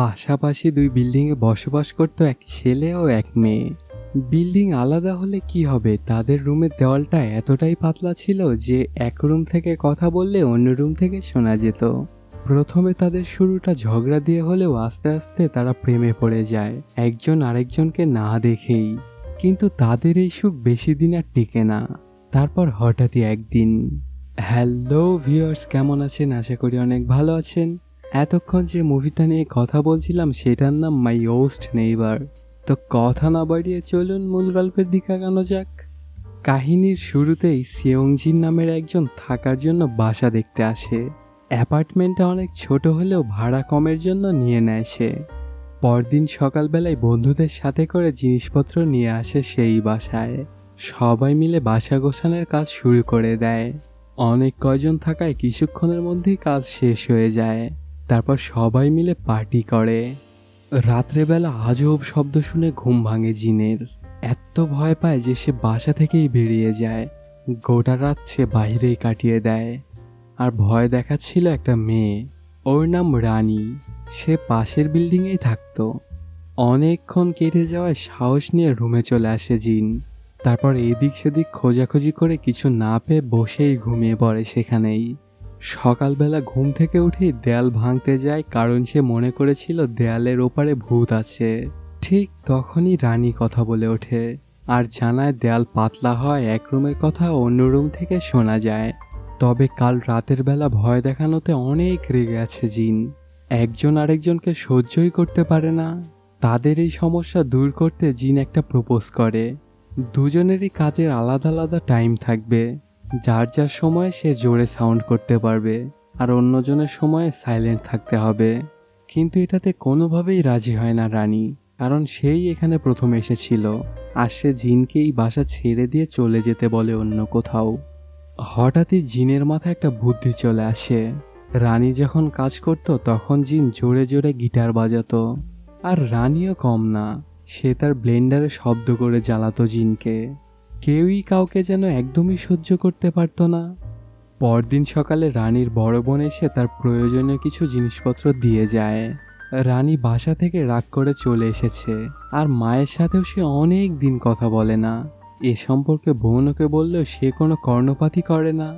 পাশাপাশি দুই বিল্ডিংয়ে বসবাস করত এক ছেলে ও এক মেয়ে। বিল্ডিং আলাদা হলে কি হবে? তাদের রুমের দেওয়ালটা এতটাই পাতলা ছিল যে এক রুম থেকে কথা বললে অন্য রুম থেকে শোনা যেত। প্রথমে তাদের শুরুটা ঝগড়া দিয়ে হলেও আস্তে আস্তে তারা প্রেমে পড়ে যায়, একজন আরেকজনকে না দেখেই। কিন্তু তাদের এই সুখ বেশি দিন আর টিকে না। তারপর হঠাৎই একদিন, হ্যালো ভিউয়ার্স, কেমন আছেন? আশা করি অনেক ভালো আছেন। এতক্ষণ যে মুভিটা নিয়ে কথা বলছিলাম, সেটার নাম মাই ওস্ট নেইবার তো কথা না বাড়িয়ে চলুন মূল গল্পের দিকে আগানো যাক। কাহিনীর শুরুতেই সিয়ংজিন নামের একজন থাকার জন্য বাসা দেখতে আসে। অ্যাপার্টমেন্টটা অনেক ছোট হলেও ভাড়া কমের জন্য নিয়ে নেয় সে। পরদিন সকালবেলায় বন্ধুদের সাথে করে জিনিসপত্র নিয়ে আসে সেই বাসায়। সবাই মিলে বাসা গোছানোর কাজ শুরু করে দেয়। অনেক কয়জন থাকায় কিছুক্ষণের মধ্যেই কাজ শেষ হয়ে যায়। তারপর সবাই মিলে পার্টি করে। রাত্রেবেলা আজব শব্দ শুনে ঘুম ভাঙে জিনের। এত ভয় পায় যে সে বাসা থেকেই বেরিয়ে যায়। গোটা রাত সে বাইরেই কাটিয়ে দেয়। আর ভয় দেখাচ্ছিল একটা মেয়ে। ওর নাম রানী। সে পাশের বিল্ডিংয়েই থাকতো। অনেকক্ষণ কেটে যাওয়ায় সাহস নিয়ে রুমে চলে আসে জিন। তারপর এদিক সেদিক খোঁজাখুঁজি করে কিছু না পেয়ে বসেই ঘুমিয়ে পড়ে সেখানেই। সকালবেলা ঘুম থেকে উঠেই দেয়াল ভাঙতে যায় কারণ সে মনে করেছিল দেয়ালের ওপারে ভূত আছে। ঠিক তখনই রানী কথা বলে ওঠে, আর জানায় দেয়াল পাতলা হয়, এক রুমের কথা অন্য রুম থেকে শোনা যায়। তবে কাল রাতের বেলা ভয় দেখানোতে অনেক রেগে আছে জিন। একজন আরেকজনকে সহ্যই করতে পারে না। তাদের এই সমস্যা দূর করতে জিন একটা প্রপোজ করে। দুজনেরই কাজের আলাদা আলাদা টাইম থাকবে। যার যার সময় সে জোরে সাউন্ড করতে পারবে, আর অন্যজনের সময়ে সাইলেন্ট থাকতে হবে। কিন্তু এটাতে কোনোভাবেই রাজি হয় না রানী, কারণ সেই এখানে প্রথম এসেছিল, আর সে জিনকেই বাসা ছেড়ে দিয়ে চলে যেতে বলে অন্য কোথাও। হঠাৎই জিনের মাথায় একটা বুদ্ধি চলে আসে। রানী যখন কাজ করত, তখন জিন জোরে জোরে গিটার বাজাতো। আর রানীও কম না, সে তার ব্লেন্ডারে শব্দ করে জ্বালাতো জিনকে। কেউই কাউকে যেন একদমই সহ্য করতে পারতো না। পরদিন সকালে রানীর বড় বোন এসে তার প্রয়োজনীয় কিছু জিনিসপত্র দিয়ে যায়। রানী বাসা থেকে রাগ করে চলে এসেছে, আর মায়ের সাথেও সে অনেক দিন কথা বলে না। এ সম্পর্কে বোন ওকে বললেও সে কোনো কর্ণপাতই করে না।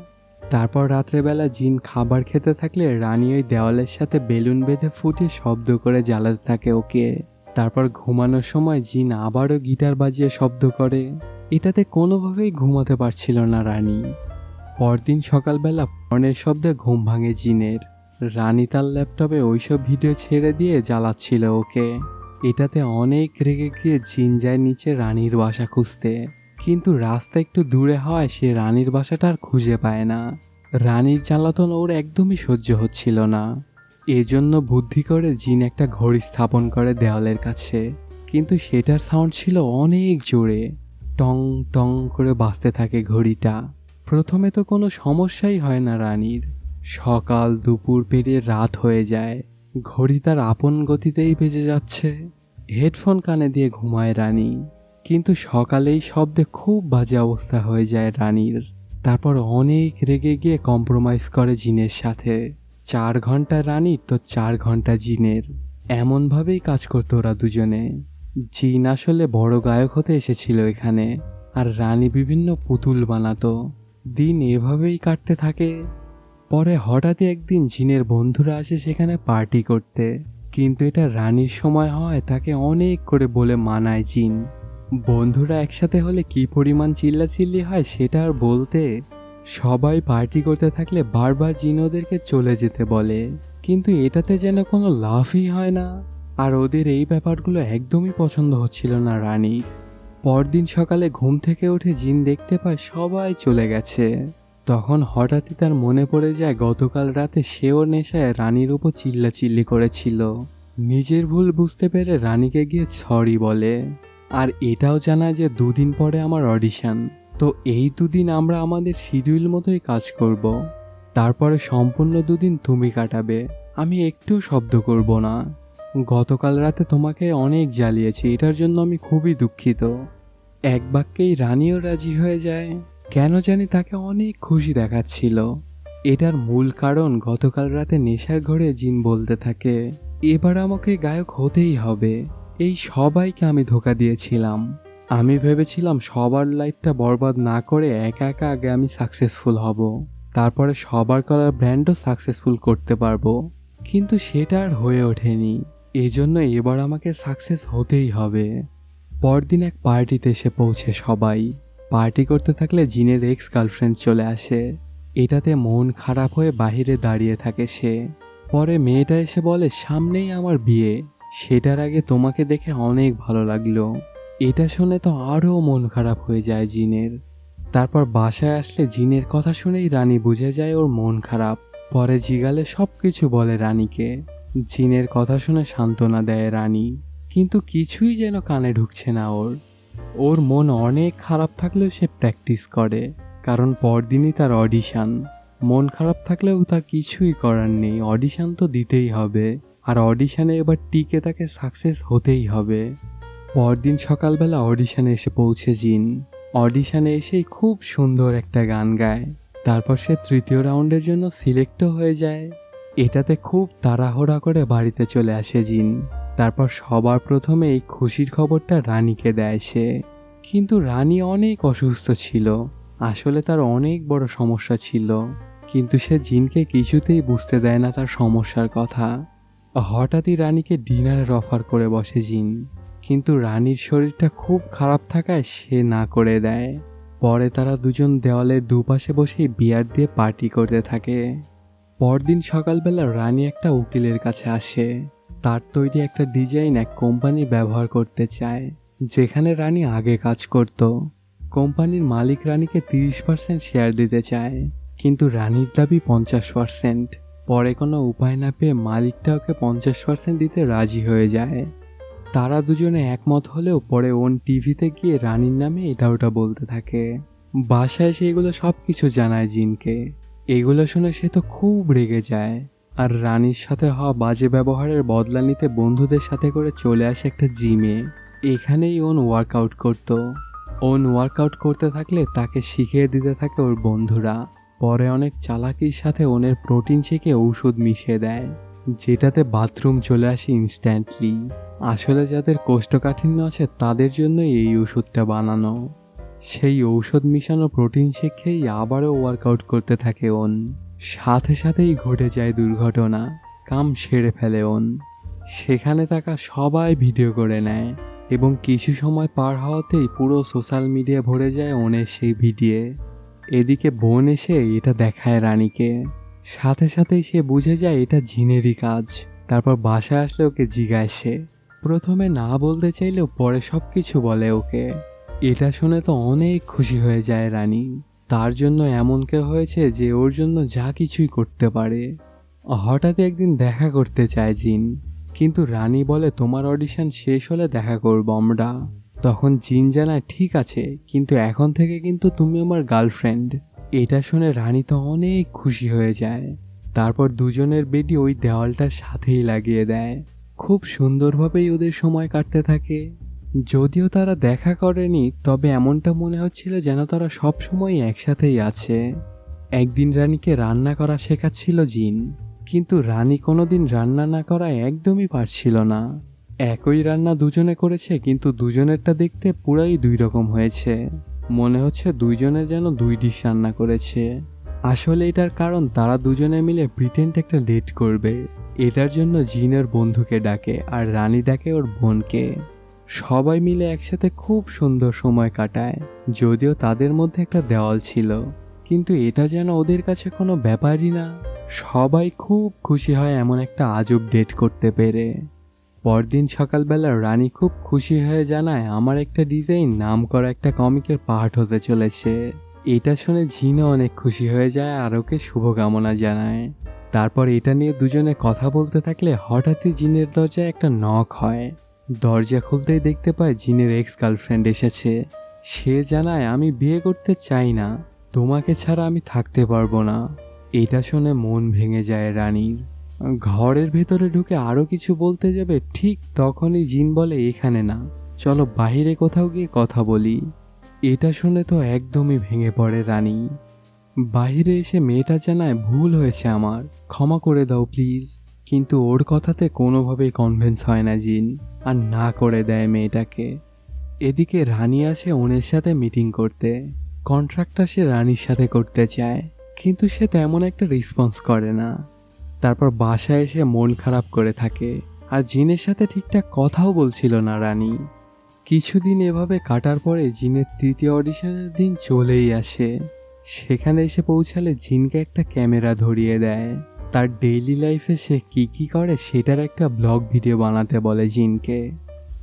তারপর রাত্রেবেলা জিন খাবার খেতে থাকলে রানী ওই দেওয়ালের সাথে বেলুন বেঁধে ফুটিয়ে শব্দ করে জ্বালাতে থাকে ওকে। তারপর ঘুমানোর সময় জিন আবারও গিটার বাজিয়ে শব্দ করে। এটাতে কোনোভাবেই ঘুমাতে পারছিল না রানী। পরদিন সকালবেলা ফোনের শব্দে ঘুম ভাঙে জিনের। রানী তার ল্যাপটপে ওইসব ভিডিও ছেড়ে দিয়ে জ্বালাচ্ছিল ওকে। এটাতে অনেক রেগে গিয়ে জিন যায় নিচে রানীর বাসা খুঁজতে। কিন্তু রাস্তা একটু দূরে হয় সে রানীর বাসাটা আর খুঁজে পায় না। রানীর জ্বালাতন ওর একদমই সহ্য হচ্ছিল না। এজন্য বুদ্ধি করে জিন একটা ঘড়ি স্থাপন করে দেওয়ালের কাছে। কিন্তু সেটার সাউন্ড ছিল অনেক জোরে। টং টং করে বাজতে থাকে ঘড়িটা। প্রথমে তো কোনো সমস্যাই হয় না রানীর। সকাল, দুপুর পেরিয়ে রাত হয়ে যায়। ঘড়ি তার আপন গতিতেই বেজে যাচ্ছে। হেডফোন কানে দিয়ে ঘুমায় রানী। কিন্তু সকালেই শব্দে খুব বাজে অবস্থা হয়ে যায় রানীর। তারপর অনেক রেগে গিয়ে কম্প্রোমাইজ করে জিনের সাথে। চার ঘণ্টা রানীর তো চার ঘণ্টা জিনের। এমনভাবেই কাজ করতো ওরা দুজনে। জিন আসলে বড় গায়ক হতে এসেছিল এখানে, আর রানী বিভিন্ন পুতুল বানাতো। দিন এভাবেই কাটতে থাকে। পরে হঠাৎই একদিন জিনের বন্ধুরা আসে সেখানে পার্টি করতে। কিন্তু এটা রানীর সময় হয়, তাকে অনেক করে বলে মানায় জিন। বন্ধুরা একসাথে হলে কি পরিমাণ চিল্লাচিল্লি হয় সেটা আর বলতে? সবাই পার্টি করতে থাকলে বারবার জিন ওদেরকে চলে যেতে বলে। কিন্তু এটাতে যেন কোনো লাভই হয় না। আর ওদের এই ব্যাপারগুলো একদমই পছন্দ হচ্ছিল না রানীর। পরদিন সকালে ঘুম থেকে উঠে জিন দেখতে পায় সবাই চলে গেছে। তখন হঠাৎই তার মনে পড়ে যায় গতকাল রাতে সেও নেশায় রানীর উপর চিল্লাচিল্লি করেছিল। নিজের ভুল বুঝতে পেরে রানীকে গিয়ে সরি বলে। আর এটাও জানায় যে দুদিন পরে আমার অডিশন। তো এই দুদিন আমরা আমাদের শিডিউল মতোই কাজ করব। তারপরে সম্পূর্ণ দুদিন তুমি কাটাবে। আমি একটু শব্দ করব না। গতকাল রাতে তোমাকে অনেক জ্বালিয়েছি, এটার জন্য আমি খুবই দুঃখিত। এক বাক্যেই রানীও রাজি হয়ে যায়। কেন জানি তাকে অনেক খুশি দেখাচ্ছিল। এটার মূল কারণ গতকাল রাতে নেশার ঘরে জিন বলতে থাকে। এবার আমাকে গায়ক হতেই হবে। এই সবাইকে আমি ধোকা দিয়েছিলাম। আমি ভেবেছিলাম সবার লাইফটা বরবাদ না করে একা একা আগে আমি সাকসেসফুল হব। তারপরে সবার করার ব্র্যান্ডও সাকসেসফুল করতে পারব। কিন্তু সেটা আর হয়ে ওঠেনি। এজন্য এবার আমাকে সাকসেস হতেই হবে। পরদিন এক পার্টিতে এসে পৌঁছে সবাই। পার্টি করতে থাকলে জিনের এক্স গার্লফ্রেন্ড চলে আসে। এটাতে মন খারাপ হয়ে বাহিরে দাঁড়িয়ে থাকে সে। পরে মেয়েটা এসে বলে, সামনেই আমার বিয়ে। সেটার আগে তোমাকে দেখে অনেক ভালো লাগল। এটা শুনে তো আরও মন খারাপ হয়ে যায় জিনের। তারপর বাসায় আসলে জিনের কথা শুনেই রানী বুঝে যায় ওর মন খারাপ। পরে জিগালে সব কিছু বলে রানীকে। জিনের কথা শুনে সান্ত্বনা দেয় রানী, কিন্তু কিছুই যেন কানে ঢুকছে না ওর। ওর মন অনেক খারাপ থাকলেও সে প্র্যাকটিস করে, কারণ পরদিনই তার অডিশান। মন খারাপ থাকলেও তার কিছুই করার নেই, অডিশান তো দিতেই হবে, আর অডিশানে এবার টিকে তাকে সাকসেস হতেই হবে। পরদিন সকালবেলা অডিশানে এসে পৌঁছে জিন। অডিশানে এসেই খুব সুন্দর একটা গান গায়, তারপর সে তৃতীয় রাউন্ডের জন্য সিলেক্টও হয়ে যায়। এটাতে খুব তাড়াহুড়া করে বাড়িতে চলে আসে জিন। তারপর সবার প্রথমে এই খুশির খবরটা রানীকে দেয় সে। কিন্তু রানী অনেক অসুস্থ ছিল। আসলে তার অনেক বড় সমস্যা ছিল। কিন্তু সে জিনকে কিছুতেই বুঝতে দেয় না তার সমস্যার কথা। হঠাৎই রানীকে ডিনারের অফার করে বসে জিন। কিন্তু রানীর শরীরটা খুব খারাপ থাকায় সে না করে দেয়। পরে তারা দুজন দেওয়ালের দুপাশে বসেই বিয়ার দিয়ে পার্টি করতে থাকে। পরদিন সকালবেলা রানী একটা উকিলের কাছে আসে। তার তৈরি একটা ডিজাইন এক কোম্পানি ব্যবহার করতে চায়, যেখানে রানী আগে কাজ করত। কোম্পানির মালিক রানীকে তিরিশ পার্সেন্ট শেয়ার দিতে চায়, কিন্তু রানীর দাবি পঞ্চাশ পার্সেন্ট পরে কোনো উপায় না পেয়ে মালিকটা ওকে পঞ্চাশ পার্সেন্ট দিতে রাজি হয়ে যায়। তারা দুজনে একমত হলেও পরে ওন টিভিতে গিয়ে রানীর নামে এটা ওটা বলতে থাকে। বাসায় সে এগুলো সব কিছু জানায় জিনকে। এগুলো শুনে সে তো খুব রেগে যায়। আর রানীর সাথে হওয়া বাজে ব্যবহারের বদলা নিতে বন্ধুদের সাথে করে চলে আসে একটা জিমে। এখানেই ওন ওয়ার্কআউট করত। ওন ওয়ার্কআউট করতে থাকলে তাকে শিখিয়ে দিতে থাকে ওর বন্ধুরা। পরে অনেক চালাকির সাথে ওনের প্রোটিন শেখে ঔষধ মিশিয়ে দেয়, যেটাতে বাথরুম চলে আসে ইনস্ট্যান্টলি আসলে যাদের কোষ্ঠকাঠিন্য আছে তাদের জন্য এই ওষুধটা বানানো। সেই ঔষধ মিশানো প্রোটিন শেখেই আবারও ওয়ার্কআউট করতে থাকে ওন। সাথে সাথেই ঘটে যায় দুর্ঘটনা, কাম সেরে ফেলে ওন। সেখানে থাকা সবাই ভিডিও করে নেয় এবং কিছু সময় পার হওয়াতেই পুরো সোশ্যাল মিডিয়া ভরে যায় ওনের সেই ভিডিও। এদিকে বোন এসে এটা দেখায় রানীকে। সাথে সাথেই সে বুঝে যায় এটা জিনেরই কাজ। তারপর বাসায় আসলে ওকে জিজ্ঞাসে। প্রথমে না বলতে চাইলেও পরে সব কিছু বলে ওকে। এটা শুনে তো অনেক খুশি হয়ে যায় রানী। তার জন্য এমন কেউ হয়েছে যে ওর জন্য যা কিছুই করতে পারে। হঠাৎ একদিন দেখা করতে চায় জিন। কিন্তু রানী বলে, তোমার অডিশন শেষ হলে দেখা করব আমরা। তখন জিন জানায়, ঠিক আছে, কিন্তু এখন থেকে কিন্তু তুমি আমার গার্লফ্রেন্ড এটা শুনে রানী তো অনেক খুশি হয়ে যায়। তারপর দুজনের বেডি ওই দেওয়ালটার সাথেই লাগিয়ে দেয়। খুব সুন্দরভাবেই ওদের সময় কাটতে থাকে। যদিও তারা দেখা করেনি, তবে এমনটা মনে হচ্ছিল যেন তারা সব সময় একসাথেই আছে। একদিন রানীকে রান্না করা শেখাচ্ছিল জিন, কিন্তু রানী কোনোদিন রান্না না করা একদমই পারছিল না। একই রান্না দুজনে করেছে, কিন্তু দুজনেরটা দেখতে পুরাই দুই রকম হয়েছে। মনে হচ্ছে দুইজনে যেন দুই ডিশ রান্না করেছে। আসলে এটার কারণ তারা দুজনে মিলে ব্রিটেন্ট একটা ডেট করবে। এটার জন্য জিনের বন্ধুকে ডাকে আর রানী ডাকে ওর বোনকে। সবাই মিলে একসাথে খুব সুন্দর সময় কাটায়, যদিও তাদের মধ্যে একটা দেওয়াল ছিল। কিন্তু এটা যেন ওদের কাছে কোনো ব্যাপারই না। সবাই খুব খুশি হয় এমন একটা আজব ডেট করতে পেরে। পরদিন সকালবেলা রানী খুব খুশি হয়ে জানায়, আমার একটা ডিজাইন নাম করা একটা কমিকের পার্ট হতে চলেছে। এটা শুনে জিনও অনেক খুশি হয়ে যায় আর ওকে শুভকামনা জানায়। তারপর এটা নিয়ে দুজনে কথা বলতে থাকলে হঠাৎই জিনের দরজায় একটা নখ হয়। দরজা খুলতেই দেখতে পায় জিনের এক্স গার্লফ্রেন্ড এসেছে। সে জানায়, আমি বিয়ে করতে চাই না। তোমাকে ছাড়া আমি থাকতে পারব না। এটা শুনে মন ভেঙে যায় রানীর। ঘরের ভেতরে ঢুকে আরও কিছু বলতে যাবে, ঠিক তখনই জিন বলে, এখানে না। চলো বাইরে কোথাও গিয়ে কথা বলি। এটা শুনে তো একদমই ভেঙে পড়ে রানী। বাইরে এসে মেয়েটা জানায়, ভুল হয়েছে আমার। ক্ষমা করে দাও, প্লিজ। কিন্তু ওর কথাতে কোনোভাবেই কনভিন্স হয় না জিন, আর না করে দেয় মেয়েটাকে। এদিকে রানী আসে ওনের সাথে মিটিং করতে। কন্ট্রাক্টটা সে রানীর সাথে করতে চায়, কিন্তু সে তেমন একটা রেসপন্স করে না। তারপর বাসায় এসে মন খারাপ করে থাকে, আর জিনের সাথে ঠিকঠাক কথাও বলছিল না রানী। কিছুদিন এভাবে কাটার পরে জিনের তৃতীয় অডিশনের দিন চলেই আসে। সেখানে এসে পৌঁছালে জিনকে একটা ক্যামেরা ধরিয়ে দেয়। তার ডেইলি লাইফে সে কি কি করে সেটার একটা ব্লগ ভিডিও বানাতে বলে জিনকে।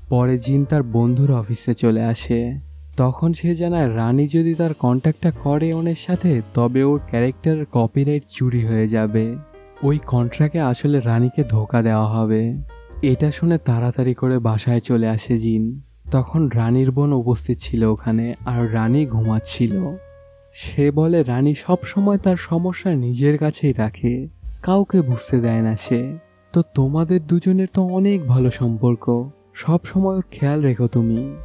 পরে জিন তার বন্ধুর অফিসে চলে আসে। তখন সে জানায়, রানী যদি তার কন্ট্যাক্টটা করে ওনের সাথে, তবে ওর ক্যারেক্টারের কপিরাইট চুরি হয়ে যাবে। ওই কন্ট্রাক্টে আসলে রানীকে ধোকা দেওয়া হবে। এটা শুনে তাড়াতাড়ি করে বাসায় চলে আসে জিন। তখন রানীর বোন উপস্থিত ছিল ওখানে, আর রানী ঘুমাচ্ছিল। সে বলে, রানী সব সময় তার সমস্যা নিজের কাছেই রাখে। কাউকে বুঝতে দেয় না সে। তো তোমাদের দুজনের তো অনেক ভালো সম্পর্ক। সব সময় ওর খেয়াল রেখো তুমি।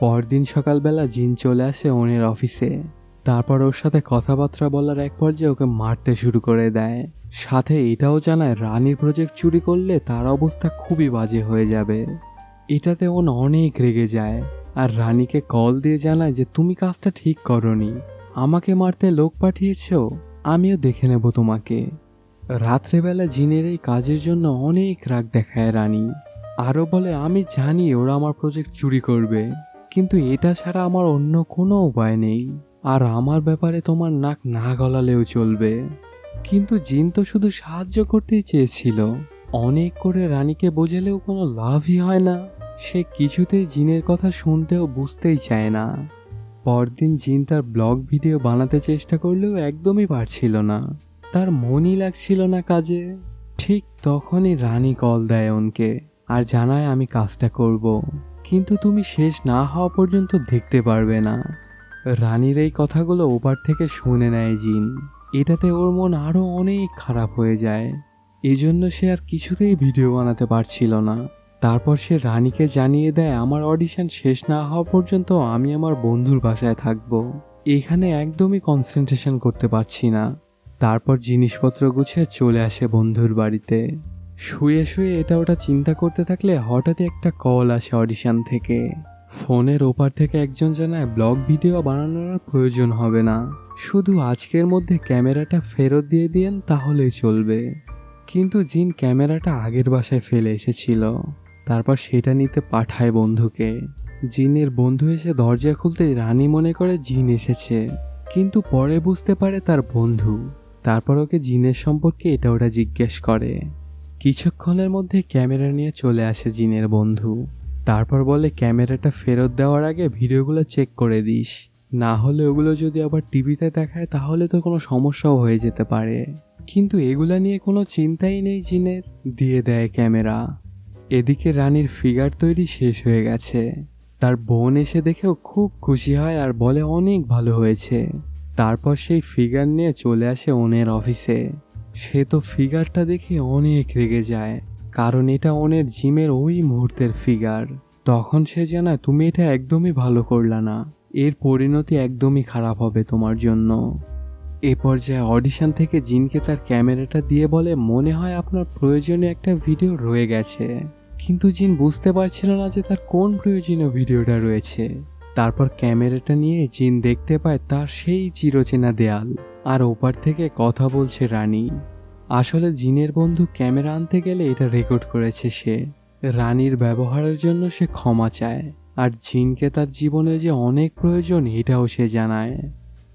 পরদিন সকালবেলা জিন চলে আসে ওনের অফিসে। তারপর ওর সাথে কথাবার্তা বলার এক পর্যায়ে ওকে মারতে শুরু করে দেয়। সাথে এটাও জানায় রানীর প্রজেক্ট চুরি করলে তার অবস্থা খুবই বাজে হয়ে যাবে। এটাতে ওন অনেক রেগে যায়। আর রানীকে কল দিয়ে জানায় যে, তুমি কাজটা ঠিক করনি। আমাকে মারতে লোক পাঠিয়েছ, আমিও দেখে নেব তোমাকে। রাত্রেবেলা জিনের এই কাজের জন্য অনেক রাগ দেখায় রানী। আরও বলে, আমি জানি ওরা আমার প্রজেক্ট চুরি করবে, কিন্তু এটা ছাড়া আমার অন্য কোনো উপায় নেই। আর আমার ব্যাপারে তোমার নাক না গলালেও চলবে। কিন্তু জিন তো শুধু সাহায্য করতেই চেয়েছিল। অনেক করে রানীকে বোঝালেও কোনো লাভই হয় না। সে কিছুতেই জিনের কথা শুনতেও বুঝতেই চায় না। পরদিন জিন তার ব্লগ ভিডিও বানাতে চেষ্টা করলেও একদমই পারছিল না। তার মনই লাগছিল না কাজে। ঠিক তখনই রানী কল দেয় ওনকে, আর জানায় আমি কাজটা করব। কিন্তু তুমি শেষ না হওয়া পর্যন্ত দেখতে পারবে না। রানীর এই কথাগুলো ওপার থেকে শুনে নেয় জিন। এটাতে ওর মন আরও অনেক খারাপ হয়ে যায়। এজন্য সে আর কিছুতেই ভিডিও বানাতে পারছিল না। তারপর সে রানীকে জানিয়ে দেয়, আমার অডিশন শেষ না হওয়া পর্যন্ত আমি আমার বন্ধুর বাসায় থাকব। এখানে একদমই কনসেন্ট্রেশন করতে পারছি না। তারপর জিনিসপত্র গুছিয়ে চলে আসে বন্ধুর বাড়িতে। শুয়ে শুয়ে এটা ওটা চিন্তা করতে থাকলে হঠাৎই একটা কল আসে অডিশন থেকে। ফোনের ওপার থেকে একজন জানায় ব্লগ ভিডিও বানানোর প্রয়োজন হবে না। শুধু আজকের মধ্যে ক্যামেরাটা ফেরত দিয়ে দিয়েন তাহলেই চলবে। কিন্তু জিন ক্যামেরাটা আগের বাসায় ফেলে এসেছিল। তারপর সেটা নিতে পাঠায় বন্ধুকে। জিনের বন্ধু এসে দরজা খুলতে রানী মনে করে জিন এসেছে। কিন্তু পরে বুঝতে পারে তার বন্ধু। তারপর ওকে জিনের সম্পর্কে এটা ওটা জিজ্ঞেস করে। কিছুক্ষণের মধ্যে ক্যামেরা নিয়ে চলে আসে জিনের বন্ধু। তারপর বলে, ক্যামেরাটা ফেরত দেওয়ার আগে ভিডিওগুলো চেক করে দিস। না হলে ওগুলো যদি আবার টিভিতে দেখায়, তাহলে তো কোনো সমস্যাও হয়ে যেতে পারে। কিন্তু এগুলা নিয়ে কোনো চিন্তাই নেই জিনের। দিয়ে দেয় ক্যামেরা। এদিকে রানীর ফিগার তৈরি শেষ হয়ে গেছে। তার বোন এসে দেখেও খুব খুশি হয় আর বলে, অনেক ভালো হয়েছে। তারপর সেই ফিগার নিয়ে চলে আসে ওনের অফিসে সে তো ফিগারটা দেখে অনেক রেগে যায়, কারণ এটা ওনের জিমের ওই মুহূর্তের ফিগার তখন সে জানায়, তুমি এটা একদমই ভালো করলা না। এর পরিণতি একদমই খারাপ হবে তোমার জন্য। এ পর্যায়ে অডিশন থেকে জিনকে তার ক্যামেরাটা দিয়ে বলে, মনে হয় আপনার প্রয়োজনীয় একটা ভিডিও রয়ে গেছে। কিন্তু জিন বুঝতে পারছিল না যে তার কোন প্রয়োজনীয় ভিডিওটা রয়েছে। তারপর ক্যামেরাটা নিয়ে জিন দেখতে পায় তার সেই চিরচেনা দেয়াল। আর ওপার থেকে কথা বলছে রানী। আসলে জিনের বন্ধু ক্যামেরা আনতে গেলে এটা রেকর্ড করেছে সে। রানীর ব্যবহারের জন্য সে ক্ষমা চায়। আর জিনকে তার জীবনে যে অনেক প্রয়োজন, এটাও সে জানায়।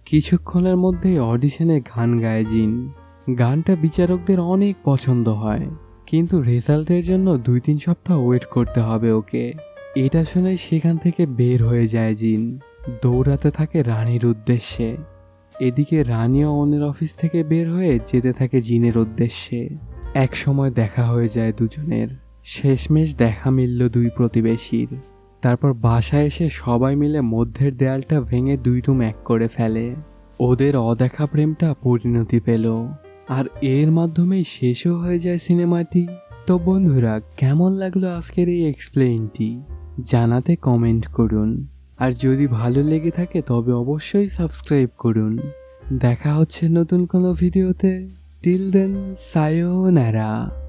কিছুক্ষণের মধ্যেই অডিশনে গান গায় জিন। গানটা বিচারকদের অনেক পছন্দ হয়। কিন্তু রেজাল্টের জন্য দুই তিন সপ্তাহ ওয়েট করতে হবে ওকে। এটা শুনে সেখান থেকে বের হয়ে যায় জিন। দৌড়াতে থাকে রানীর উদ্দেশ্যে। এদিকে রানীও অনের অফিস থেকে বের হয়ে যেতে থাকে জিনের উদ্দেশ্যে। এক সময় দেখা হয়ে যায় দুজনের। শেষমেশ দেখা মিলল দুই প্রতিবেশীর। তারপর বাসায় এসে সবাই মিলে মধ্যের দেয়ালটা ভেঙে দুই রুম এক করে ফেলে। ওদের অদেখা প্রেমটা পরিণতি পেল। আর এর মাধ্যমেই শেষও হয়ে যায় সিনেমাটি। তো বন্ধুরা, কেমন লাগল আজকের এই এক্সপ্লেইনটি জানাতে কমেন্ট করুন। আর যদি ভালো লেগে থাকে, তবে অবশ্যই সাবস্ক্রাইব করুন। দেখা হচ্ছে নতুন কোনো ভিডিওতে টিল দেন সায়োনারা